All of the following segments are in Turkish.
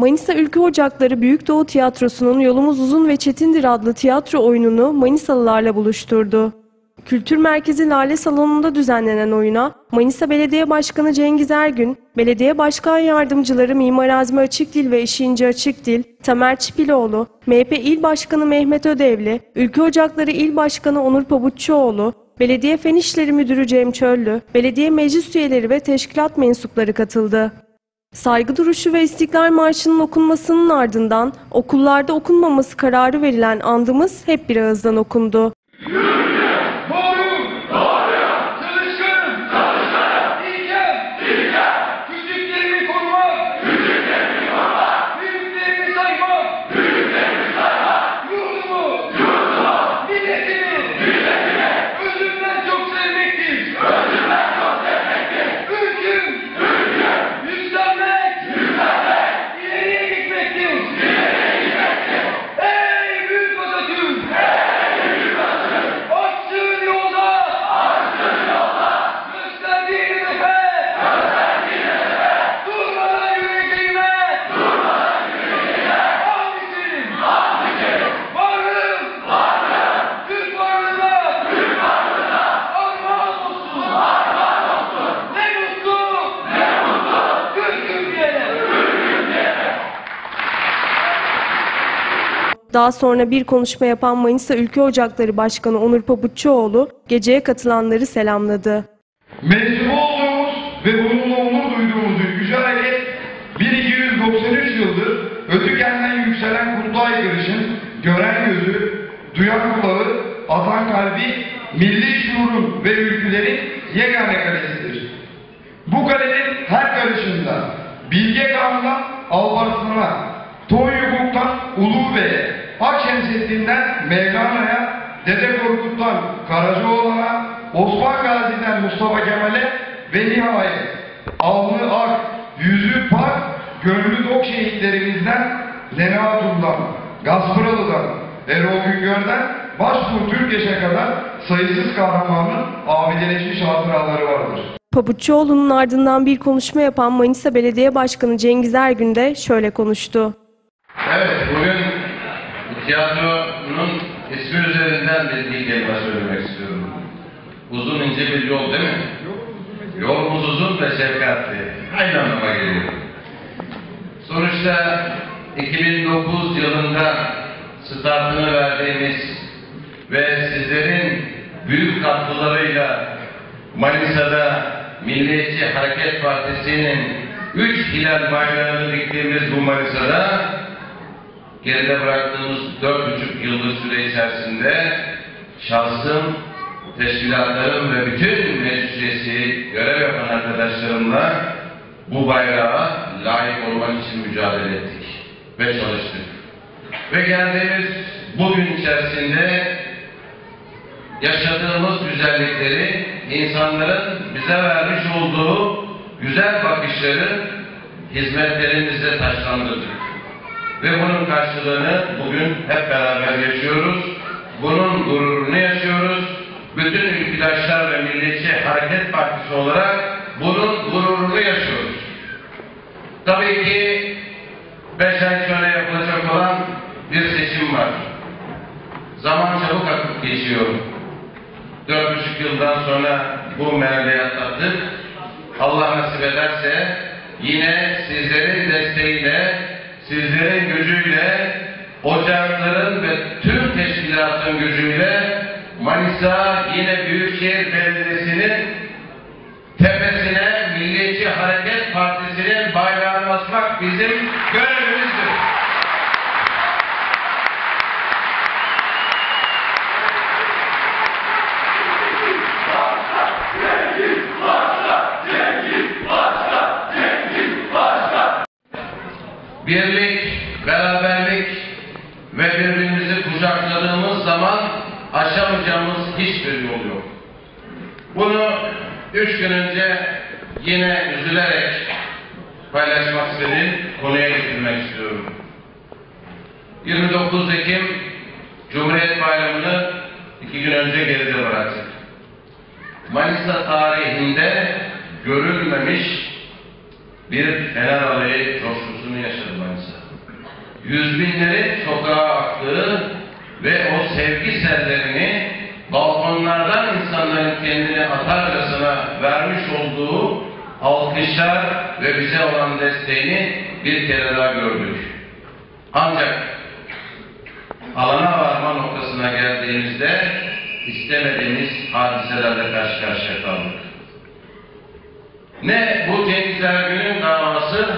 Manisa Ülke Ocakları Büyük Doğu Tiyatrosu'nun Yolumuz Uzun ve Çetindir adlı tiyatro oyununu Manisalılarla buluşturdu. Kültür Merkezi Lale Salonu'nda düzenlenen oyuna Manisa Belediye Başkanı Cengiz Ergün, Belediye Başkan Yardımcıları Mimar Azmi Açıkdil ve İşinci Açıkdil, Tamer Çipiloğlu, MHP İl Başkanı Mehmet Ödevli, Ülke Ocakları İl Başkanı Onur Pabuççuoğlu, Belediye Fen İşleri Müdürü Cem Çöllü, belediye meclis üyeleri ve teşkilat mensupları katıldı. Saygı duruşu ve İstiklal Marşı'nın okunmasının ardından okullarda okunmaması kararı verilen andımız hep bir ağızdan okundu. Daha sonra bir konuşma yapan Manisa Ülke Ocakları Başkanı Onur Pabuççuoğlu geceye katılanları selamladı. Mensup olduğumuz ve bununla onur duyduğumuz ülkücü hareket 1293 yıldır ötükenden yükselen kutlu aykırışın gören gözü, duyan kulağı, atan kalbi, milli şuurun ve ülkülerin yegane kalesidir. Bu kalenin her karışında Bilge Kağan'dan Alparslan'a, Tonyukuk'tan Ulu Bey'e, Akşemsettin'den Mevlana'ya, Dede Korkut'tan Karacaoğlan'a, Osman Gazi'den Mustafa Kemal'e ve nihayet alnı ak, yüzü pak, gönlü dok şehitlerimizden Lene Hatun'dan, Gaspıralı'dan, Erol Güngör'den başbuğ Türkeş'e kadar sayısız kahramanın abideleşmiş hatıraları vardır. Pabuççuoğlu'nun ardından bir konuşma yapan Manisa Belediye Başkanı Cengiz Ergün de şöyle konuştu. Evet, bugün tiyatronun ismi üzerinden bir kelime söylemek istiyorum. Uzun ince bir yol değil mi? Yolumuz uzun ve şefkatli. Aynı anlama geliyor. Sonuçta 2009 yılında startını verdiğimiz ve sizlerin büyük katkılarıyla Manisa'da Milliyetçi Hareket Partisi'nin üç hilal bayrağını diktiğimiz bu Manisa'da geride bıraktığımız dört buçuk yıllık süre içerisinde şahsım, teşkilatlarım ve bütün meclis üyesi görev yapan arkadaşlarımla bu bayrağa layık olmak için mücadele ettik ve çalıştık. Ve geldiğimiz bugün içerisinde yaşadığımız güzellikleri, insanların bize vermiş olduğu güzel bakışları hizmetlerimizle taşlandırdık. Ve bunun karşılığını bugün hep beraber yaşıyoruz. Bunun gururunu yaşıyoruz. Bütün ülküdaşlar ve Milliyetçi Hareket Partisi olarak bunun gururunu yaşıyoruz. Tabii ki beş ay sonra yapılacak olan bir seçim var. Zaman çabuk akıp geçiyor. Dört buçuk yıldan sonra bu merhaleyi atlattık. Allah nasip ederse yine sizlerin desteğiyle, sizlerin gücüyle, ocakların ve tüm teşkilatın gücüyle Manisa yine Büyükşehir Belediyesi'nin tepesine Milliyetçi Hareket Partisi'nin bayrağını asmak bizim görevimizdir. Birlik, beraberlik ve birbirimizi kucakladığımız zaman aşamayacağımız hiçbir yol yok. Bunu üç gün önce yine üzülerek paylaşmak istediğim konuya getirmek istiyorum. 29 Ekim Cumhuriyet Bayramı'nı iki gün önce geride bıraktık. Manisa tarihinde görülmemiş bir Fener Alayı coşkusunu yaşadı Manisa. Yüz binlerin sokağa aktığı ve o sevgi sellerini balkonlardan insanların kendini atarcasına vermiş olduğu alkışlar ve bize olan desteğini bir kere daha gördük. Ancak alana varma noktasına geldiğimizde istemediğimiz hadiselerle karşı karşıya kaldık. Ne bu Cengiz Ergün'ün davası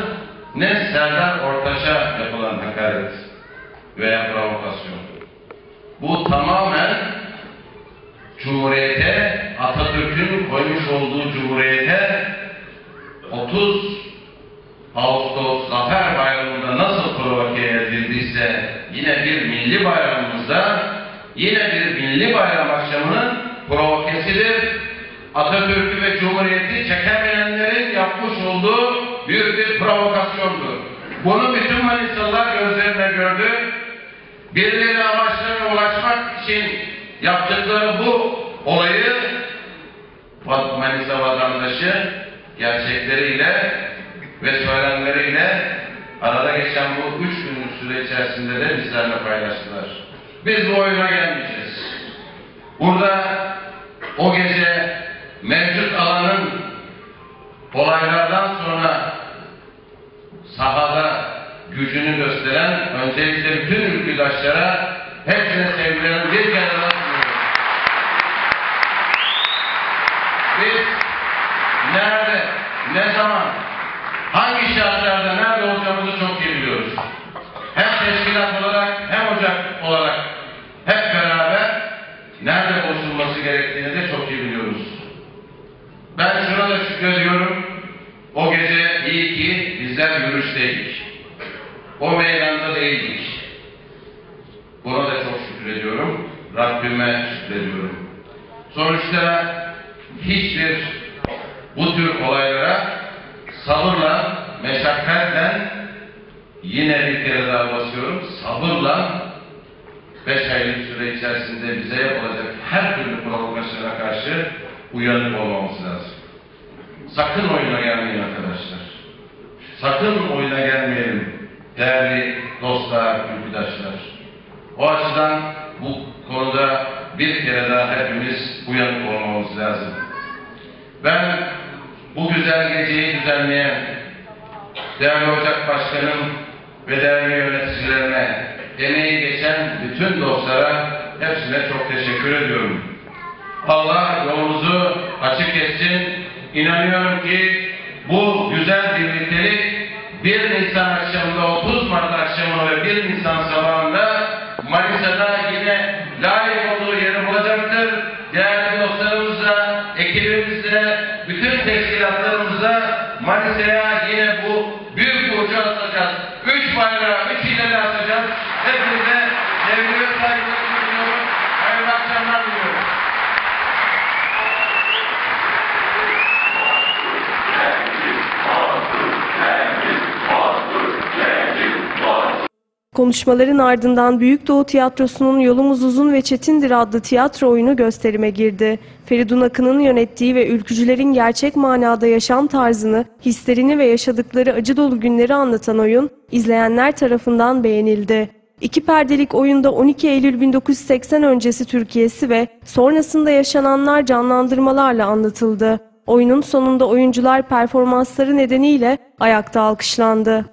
ne Serdar Ortaç'a yapılan hakaret veya provokasyon. Bu tamamen Cumhuriyete, Atatürk'ün koymuş olduğu Cumhuriyete 30 Ağustos Zafer Bayramı'nda nasıl provoke edildiyse yine bir milli bayramımızda yine bir milli bayram akşamının provokesidir. Atatürk'ü ve Cumhuriyeti Bunu bütün Manisalılar gözlerine gördü. Birileri amaçlarına ulaşmak için yaptıkları bu olayı Manisa vatandaşı gerçekleriyle ve söylemleriyle arada geçen bu üç günlük süre içerisinde de bizlerle paylaştılar. Biz bu oyuna gelmeyeceğiz. Burada o gece mevcut alanın olaylardan sonra sahada gücünü gösteren öncelikle bütün ülküdaşlara hepsine sevgilerimi bir sunuyorum. Biz nerede, ne zaman, hangi şartlarda nerede olacağımızı çok iyi biliyoruz. Hem teşkilat olarak hem ocak olarak hep beraber nerede buluşulması gerektiğini de çok iyi biliyoruz. Ben şuna da şükrediyorum. O gece iyi ki bizler yürüyüşteydik. O meydanda değildik. Buna da çok şükrediyorum. Rabbime şükrediyorum. Sonuçta hiçbir bu tür olaylara sabırla, meşakkatle yine bir kere daha basıyorum, sabırla beş aylık süre içerisinde bize yapılacak her türlü provokasyona karşı uyanık olmamız lazım. Sakın oyuna gelmeyin arkadaşlar. Sakın oyuna gelmeyelim değerli dostlar, ülküdaşlar. O açıdan bu konuda bir kere daha hepimiz uyanık olmamız lazım. Ben bu güzel geceyi düzenleyen değerli Ocak Başkanım ve değerli yöneticilerine, emeği geçen bütün dostlara hepsine çok teşekkür ediyorum. Allah yolumuzu açık etsin. İnanıyorum ki bu güzel birliktelik 1 Nisan akşamında, 30 Mart akşamı ve 1 Nisan sabahında Manisa'da yine layık. Değerli dostlarımızla, ekibimizle, bütün teşkilatlarımızla Manisa'ya yine bu büyük burcu atacağız. Üç bayrağı, üç ileri atacağız. Hepinize sevgi ve Konuşmaların ardından Büyük Doğu Tiyatrosu'nun Yolumuz Uzun ve Çetindir adlı tiyatro oyunu gösterime girdi. Feridun Akın'ın yönettiği ve ülkücülerin gerçek manada yaşam tarzını, hislerini ve yaşadıkları acı dolu günleri anlatan oyun, izleyenler tarafından beğenildi. İki perdelik oyunda 12 Eylül 1980 öncesi Türkiye'si ve sonrasında yaşananlar canlandırmalarla anlatıldı. Oyunun sonunda oyuncular performansları nedeniyle ayakta alkışlandı.